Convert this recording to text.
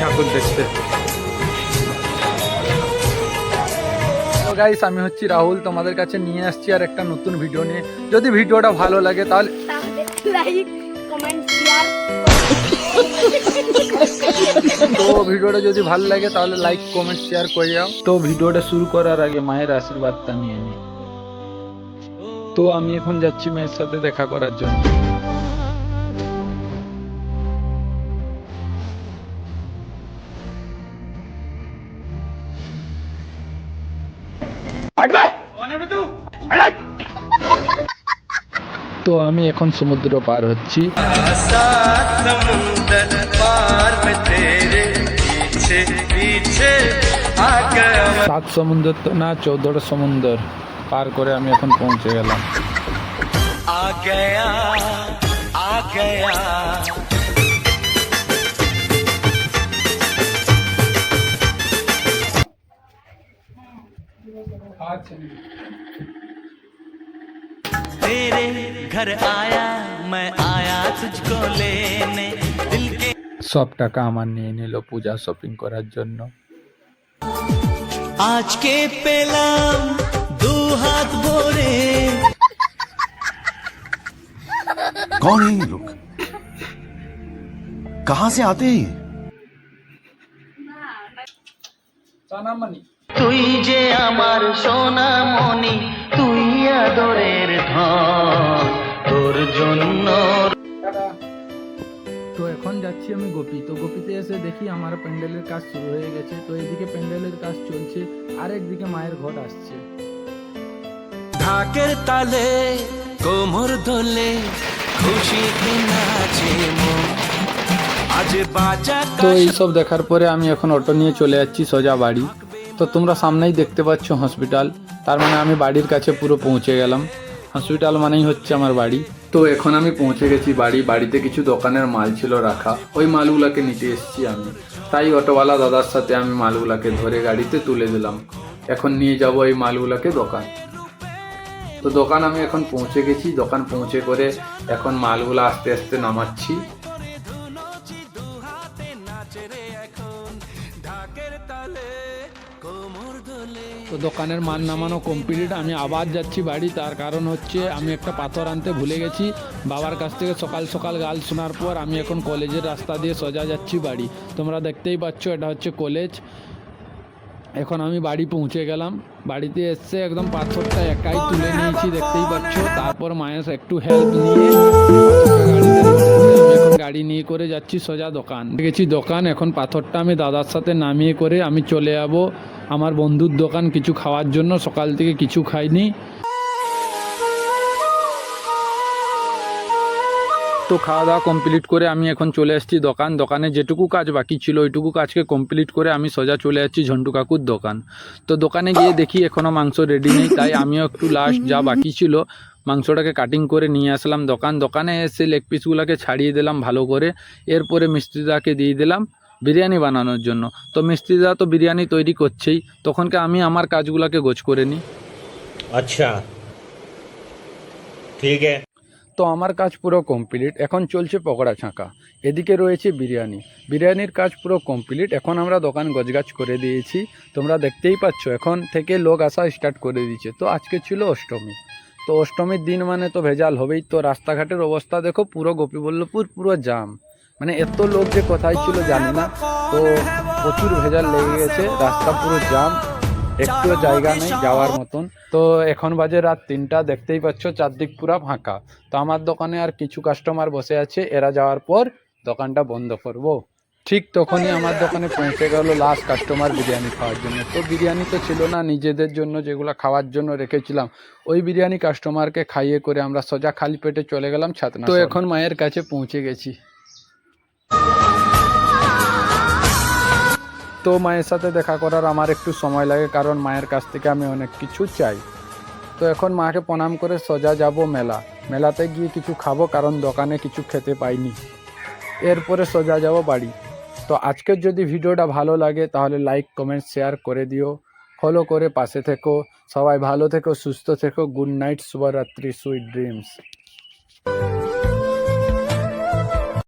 ঠাকুর দেখতে গাইস আমি হচ্ছি রাহুল তোমাদের কাছে নিয়ে আসছি আর একটা নতুন ভিডিও নিয়ে। যদি ভিডিওটা ভালো লাগে তাহলে তো ভিডিওটা যদি ভালো লাগে তাহলে লাইক কমেন্ট শেয়ার করে যাও। তো ভিডিওটা শুরু করার আগে মায়ের আশীর্বাদটা নিয়ে নিই তো আমি এখন যাচ্ছি মায়ের সাথে দেখা করার জন্য। তো আমি এখন সমুদ্র পার হচ্ছি। সাত সমুদ্র তো না চৌদ্দটা সমুদ্র। পার করে আমি এখন পৌঁছে গেলাম। तेरे घर आया मैं आया तुझको लेने दिल के সব টাকা আমার নিয়ে নিল পূজা শপিং করার জন্য আজকে পেলাম দু হাত ভরে कौन है ये लोग कहां से आते हैं ये? তুই যে আমার সোনা মনি তুই আদরের ধন তোর জন্য তো এখন যাচ্ছি আমি গোপী। তো গোপীতে এসে দেখি আমার প্যান্ডেলের কাজ শুরু হয়ে গেছে। তো এদিকে প্যান্ডেলের কাজ চলছে আর একদিকে মায়ের ঘট আসছে। ঢাকের তালে কোমর দোলে খুশিতে নাচে তো এইসব দেখার পরে আমি এখন অটো নিয়ে চলে যাচ্ছি সোজা বাড়ি। তো তোমরা সামনেই দেখতে পাচ্ছ হসপিটাল তার মানে আমি বাড়ির কাছে পুরো পৌঁছে গেলাম। হসপিটাল মানেই হচ্ছে আমার বাড়ি। তো এখন আমি পৌঁছে গেছি বাড়ি। বাড়িতে কিছু দোকানের মাল ছিল রাখা। ওই মালগুলাকে নিতে এসেছি আমি। তাই অটোওয়ালা দাদার সাথে আমি মালগুলাকে ধরে গাড়িতে তুলে দিলাম। এখন নিয়ে যাব এই মালগুলাকে দোকান। তো দোকান আমি এখন পৌঁছে গেছি। দোকান পৌঁছে করে এখন মালগুলো আস্তে আস্তে নামাচ্ছি। তো দোকানের মাল নামানো কমপ্লিট আমি আবার যাচ্ছি বাড়ি, তার কারণ হচ্ছে আমি একটা পাথর আনতে ভুলে গেছি। বাবার কাছ থেকে সকাল সকাল গাল শোনার পর আমি এখন কলেজের রাস্তা দিয়ে সোজা যাচ্ছি বাড়ি। তোমরা দেখতেই পাচ্ছ, এটা হচ্ছে কলেজ। এখন আমি বাড়ি পৌঁছে গেলাম। বাড়িতে এসে একদম পাথরটা একাই তুলে নিয়েছি, দেখতেই পাচ্ছ। তারপর মায়ের একটু হেল্প নিয়ে গাড়ি নিয়ে করে যাচ্ছি সোজা দোকান। গেছি দোকান, এখন পাথরটা আমি দাদার সাথে নামিয়ে করে আমি চলে যাব। আমার বন্ধুর দোকান কিছু খাওয়ার জন্য, সকাল থেকে কিছু খাইনি। তো খাওয়া দাওয়া কমপ্লিট করে আমি এখন চলে এসেছি দোকান। দোকানে যেটুকু কাজ বাকি ছিল, ওইটুকু কাজকে কমপ্লিট করে আমি সোজা চলে যাচ্ছি ঝন্টু কাকুর দোকান। তো দোকানে গিয়ে দেখি এখনও মাংস রেডি নেই, তাই আমিও একটু লাস্ট যা বাকি ছিল মাংসটাকে কাটিং করে নিয়ে আসলাম দোকান। দোকানে এসে লেগ পিসগুলোকে ছাড়িয়ে দিলাম ভালো করে। এরপরে মিস্ত্রিদাকে দিয়ে দিলাম বিরিয়ানি বানানোর জন্য। তো মিস্ত্রিদা তো বিরিয়ানি তৈরি করছেই। তখনকে আমি আমার কাজগুলোকে গোছ করে নিই। আচ্ছা। ঠিক আছে। তো আমার কাজ পুরো কমপ্লিট এখন চলছে পকোড়া ছাঁকা। এদিকে রয়েছে বিরিয়ানি। বিরিয়ানির কাজ পুরো কমপ্লিট এখন আমরা দোকান গজগাছ করে দিয়েছি। তোমরা দেখতেই পাচ্ছ এখন থেকে লোক আসা স্টার্ট করে দিয়েছে। তো আজকে ছিল অষ্টমী। তো অষ্টমীর দিন মানে তো ভেজাল হবেই। তো রাস্তাঘাটের অবস্থা দেখো, পুরো গোপীবল্লভপুর, পুরো জাম। মানে এত লোক যে কোথায় ছিল জানি না। তো প্রচুর ভেজাল লেগে গেছে, রাস্তা পুরো জাম। একটুও জায়গা নেই যাওয়ার মতন। তো এখন বাজে রাত তিনটা, দেখতেই পাচ্ছ চারদিক পুরা ফাঁকা। তো আমার দোকানে আর কিছু কাস্টমার বসে আছে, এরা যাওয়ার পর দোকানটা বন্ধ করব। ঠিক তখনই আমার দোকানে পৌঁছে গেল লাস্ট কাস্টমার বিরিয়ানি খাওয়ার জন্য। তো বিরিয়ানি তো ছিল না নিজেদের জন্য যেগুলো খাওয়ার জন্য রেখেছিলাম। ওই বিরিয়ানি কাস্টমারকে খাইয়ে করে আমরা সোজা খালি পেটে চলে গেলাম ছাতনা তো এখন মায়ের কাছে পৌঁছে গেছি। তো মায়ের সাথে দেখা করার আমার একটু সময় লাগে কারণ মায়ের কাছ থেকে আমি অনেক কিছু চাই। তো এখন মাকে প্রণাম করে সোজা যাব মেলা। মেলাতে গিয়ে কিছু খাব কারণ দোকানে কিছু খেতে পাইনি। এরপরে সোজা যাব বাড়ি। তো আজকের যদি ভিডিওটা ভালো লাগে, তাহলে লাইক কমেন্ট শেয়ার করে দিও। ফলো করে পাশে থেকো। সবাই ভালো থেকো, সুস্থ থেকো। গুড নাইট শুভরাত্রি সুইট ড্রিমস